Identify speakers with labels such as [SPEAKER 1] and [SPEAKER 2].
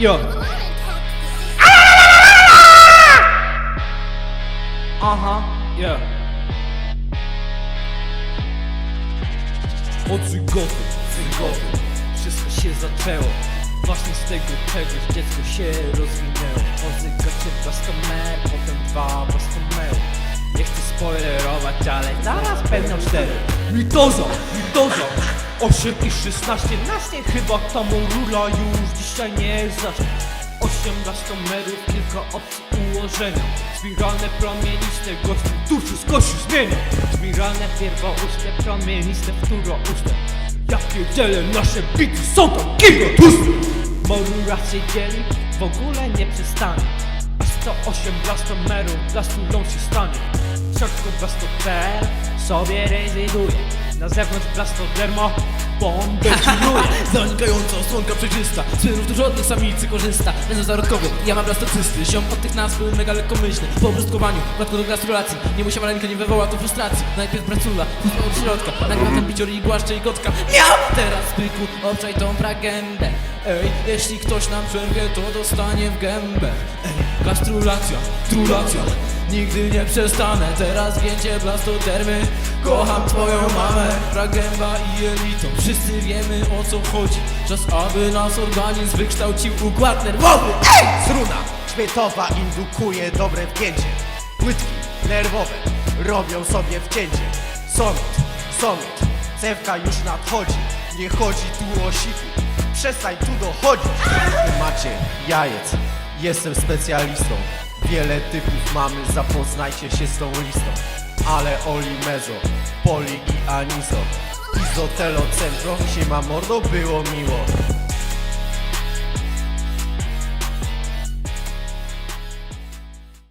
[SPEAKER 1] Yo. Aha, yeah. Od zygoty, zygoty, wszystko się zaczęło. Właśnie z tego czegoś dziecko się rozwinęło. Po zygocie blastomer, potem dwa blastomery Nie chcę spoilerować, ale zaraz będą cztery. Mitoza, mitoza 8 i 16, naście chyba tam rula już dzisiaj nie zacznie 8 blastomerów, kilka opcji ułożenia. Spiralne promieniste, gościu tu wszystko się zmienia Spiralne pierwouste, promieniste, wtórouste Ja pierdzielę, nasze bity są takiego tłuste. Moru raczej dzieli, w ogóle nie przestanie. A 108 blastomerów, blastują się stanie. W środku blastoper sobie rezyduje Na zewnątrz blastodermo, bombę czynuje
[SPEAKER 2] Zanikająca osłonka przejrzysta Z płynów tu żadnych samicy korzysta. Będę zarodkowy, ja mam blastocysty Ziom od tych nazw byłem mega lekkomyślny. Po brustkowaniu, bratku do gratulacji. Nie musiała ręka, nie wywoła to frustracji. Najpierw bracula, później od środka. Nagrał ten bicior i głaszcze i kotka Miał! Teraz byku, obczaj tą pragędę Ej, jeśli ktoś nam przerwie, to dostanie w gębę. Ej, gastrulacja, trulacja. Nigdy nie przestanę, teraz gięcie blastodermy Kocham twoją mamę, pragęba i jelito. Wszyscy wiemy o co chodzi. Czas aby nas organizm wykształcił układ nerwowy. Ej!
[SPEAKER 3] Struna śmietowa indukuje dobre wgięcie. Płytki nerwowe robią sobie wcięcie. Sonit, sonit, cewka już nadchodzi. Nie chodzi tu o siku, przestań tu dochodzić. Macie jajec, jestem specjalistą. Wiele typów mamy, zapoznajcie się z tą listą. Ale oli mezo, poli i anizo. Izotelo centro, siema mordo, było miło